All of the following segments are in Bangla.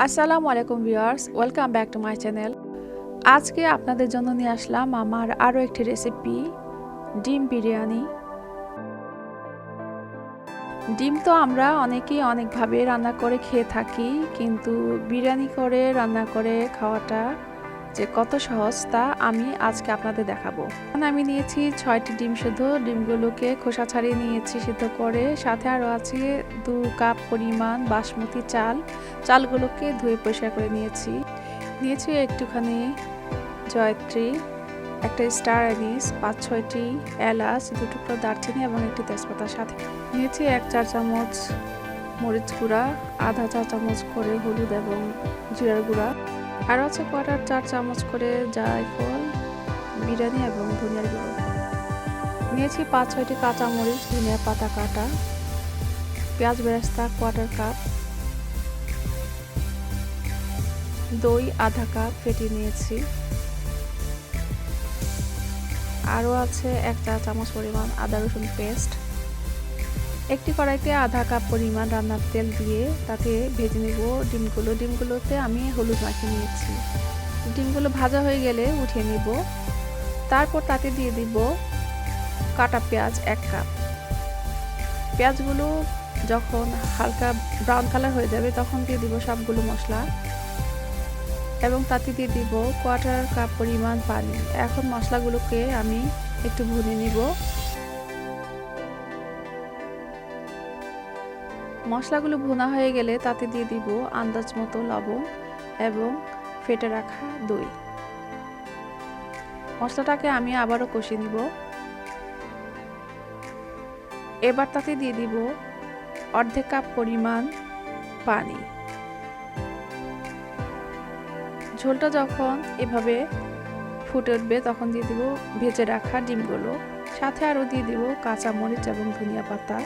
আসসালামু আলাইকুম viewers, welcome back to my channel. আজকে আপনাদের জন্য নিয়ে আসলাম আমার আরও একটি রেসিপি, ডিম বিরিয়ানি। ডিম তো আমরা অনেকেই অনেকভাবে রান্না করে খেয়ে থাকি, কিন্তু বিরিয়ানি করে, রান্না করে খাওয়াটা যে কত সহজ তা আমি আজকে আপনাদের দেখাবো। আমি নিয়েছি ছয়টি ডিম শুদ্ধ ডিমগুলোকে খোসা ছাড়িয়ে নিয়েছি সিদ্ধ করে। সাথে আরও আছে দু কাপ পরিমাণ বাসমতি চাল। চালগুলোকে ধুয়ে পরিষ্কার করে নিয়েছি। নিয়েছি একটুখানি জয়ত্রী, একটা স্টার অ্যানিস, পাঁচ ছয়টি এলাচ, দু টুকরো দারচিনি এবং একটি তেজপাতার সাথে। নিয়েছি এক চার চামচ মরিচ গুঁড়া, আধা চা চামচ করে হলুদ এবং জিরার গুঁড়া। আর আছে কোয়াটার চার চামচ করে জায়ফল, বিরিয়ানি এবং ধনিয়ার গুঁড়ো। নিয়েছি পাঁচ, ছয়টি কাঁচা মরিচ ধনিয়া পাতা কাটা, পেঁয়াজ বেরেস্তা, কোয়াটার কাপ, দই, আধা কাপ ফেটে নিয়েছি। আরও আছে এক চা চামচ পরিমাণ আদা রসুন পেস্ট। একটি কড়াইতে আধা কাপ পরিমাণ রান্নার তেল দিয়ে তাতে ভেজে নেব ডিমগুলো। ডিমগুলোতে আমি হলুদ মাখিয়ে নিয়েছি। ডিমগুলো ভাজা হয়ে গেলে উঠিয়ে নিব। তারপর তাতে দিয়ে দিব কাটা পেঁয়াজ এক কাপ। পেঁয়াজগুলো যখন হালকা ব্রাউন কালার হয়ে যাবে তখন দিয়ে দিব সবগুলো মশলা। এবং তাতে দিয়ে দিব কোয়ার্টার কাপ পরিমাণ পানি। এখন মশলাগুলোকে আমি একটু ভুনে নিব। মশলাগুলো ভুনা হয়ে গেলে তাতে দিয়ে দিব আন্দাজ মতো লবণ এবং ফেটে রাখা দই। মশলাটাকে আমি আবারও কষিয়ে নিব। এবার তাতে দিয়ে দিব অর্ধেক কাপ পরিমাণ পানি। ঝোলটা যখন এভাবে ফুটে উঠবে তখন দিয়ে দিব ভেজে রাখা ডিমগুলো। সাথে আরও দিয়ে দিব কাঁচামরিচ এবং ধনিয়া পাতা।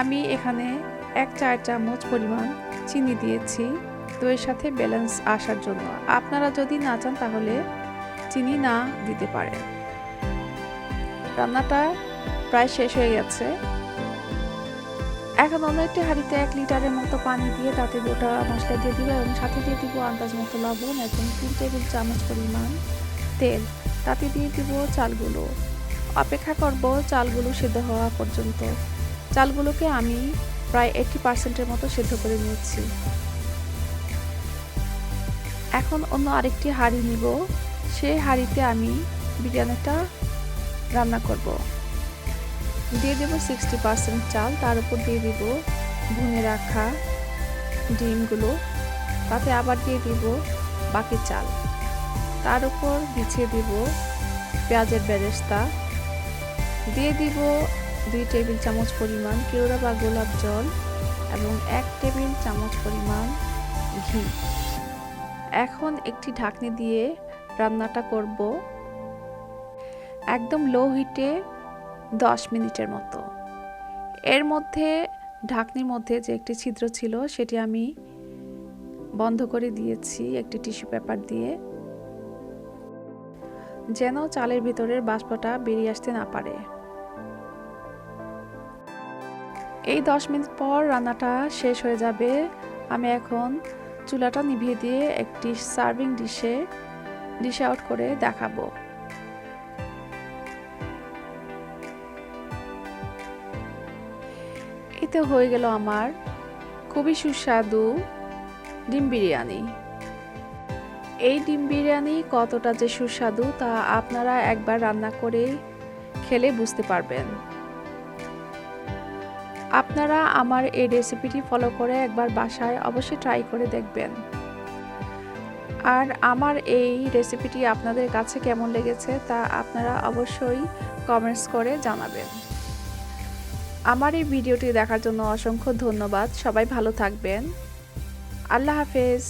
আমি এখানে এক চার চামচ পরিমাণ চিনি দিয়েছি দইয়ের সাথে ব্যালেন্স আসার জন্য। আপনারা যদি না চান তাহলে চিনি না দিতে পারেন। রান্নাটা প্রায় শেষ হয়ে গেছে। এখন অন্য একটি হাঁড়িতে এক লিটারের মতো পানি দিয়ে তাতে গোটা মশলা দিয়ে দিব এবং সাথে দিয়ে দিব আন্দাজ মতো লবণ এবং তিন টেবিল চামচ পরিমাণ তেল। তাতে দিয়ে দিব চালগুলো। অপেক্ষা করব চালগুলো সিদ্ধ হওয়া পর্যন্ত। চালগুলোকে আমি প্রায় এইটটি পার্সেন্টের মতো সিদ্ধ করে নিয়েছি। এখন অন্য আরেকটি হাঁড়ি নিব। সেই হাঁড়িতে আমি বিরিয়ানিটা রান্না করব। দিয়ে দেব সিক্সটি পার্সেন্ট চাল, তার উপর দিয়ে দিব ভুনে রাখা ডিমগুলো, তাতে আবার দিয়ে দিব বাকি চাল। তার উপর বিছিয়ে দিব পেঁয়াজের বেরেস্তা। দিয়ে দিব দুই টেবিল চামচ পরিমাণ কেওড়া বা গোলাপ জল এবং এক টেবিল চামচ পরিমাণ ঘি। এখন একটি ঢাকনি দিয়ে রান্নাটা করব একদম লো হিটে দশ মিনিটের মতো। এর মধ্যে ঢাকনির মধ্যে যে একটি ছিদ্র ছিল সেটি আমি বন্ধ করে দিয়েছি একটি টিস্যু পেপার দিয়ে। যেন চালের ভিতরের বাষ্পটা বেরিয়ে আসতে না পারে। এই দশ মিনিট পর রান্নাটা শেষ হয়ে যাবে। আমি এখন চুলাটা নিভিয়ে দিয়ে একটি সার্ভিং ডিশে, ডিশ আউট করে দেখাবো। এতে হয়ে গেল আমার খুবই সুস্বাদু ডিম বিরিয়ানি। এই ডিম বিরিয়ানি কতটা যে সুস্বাদু তা আপনারা একবার রান্না করে খেলে বুঝতে পারবেন। আপনারা আমার এই রেসিপিটি ফলো করে একবার বাসায় অবশ্যই ট্রাই করে দেখবেন। আর আমার এই রেসিপিটি আপনাদের কাছে কেমন লেগেছে তা আপনারা অবশ্যই কমেন্টস করে জানাবেন। আমার এই ভিডিওটি দেখার জন্য অসংখ্য ধন্যবাদ। সবাই ভালো থাকবেন। আল্লাহ হাফেজ।